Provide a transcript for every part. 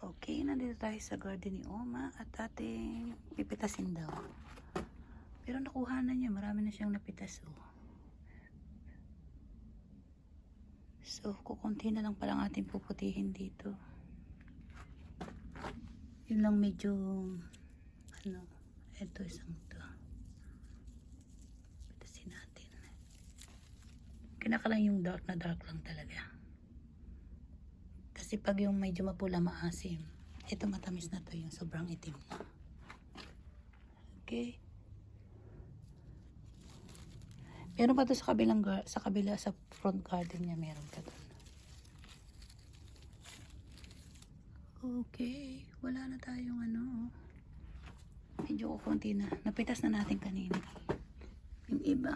Okay, nandito tayo sa garden ni Oma at ating pipitasin daw. Pero nakuha na niya, marami na siyang napitas oh. So, kukunti na lang palang ating puputihin dito. Yun lang medyo, ano, eto isang to. Pitasin natin. Kinakalang yung dark na dark lang talaga. Kasi pag yung medyo mapula maasim, ito matamis na to yung sobrang itim na. Okay. Meron pa to sa kabilang sa kabila sa front garden niya meron ka doon. Okay, wala na tayong ano. oh. Medyo kukunti na. Napitas na natin kanina. Yung iba.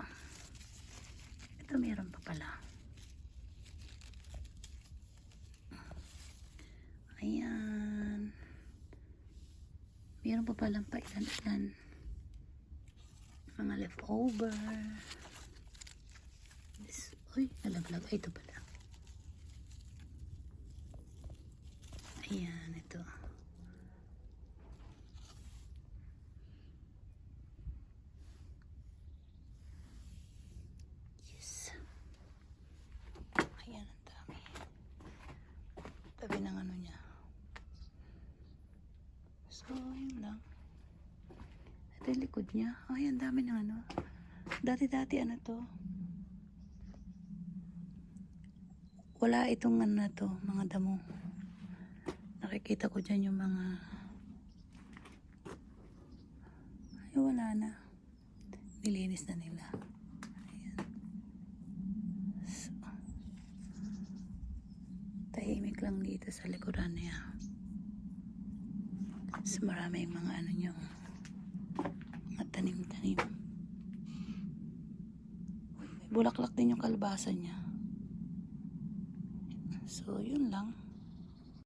Ito meron pa pala. Ayan. Meron pa palang pa ilan-ilan. Mga leftover. This, uy, nalaglag. Ito pala. Ayan, ito. Yes. Ayan, ang dami. Tabi ng ano niya. So, yun lang. Ito yung likod niya. Ay, ang dami ng ano. Dati-dati ano to. Wala itong ano na to, mga damo. Nakikita ko dyan yung mga... Ay, wala na. Nilinis na nila. Ayan. So, tahimik lang dito sa likuran niya. So, maraming mga ano nyo, mga tanim-tanim. Bulaklak din yung kalbasa niya. So, yun lang.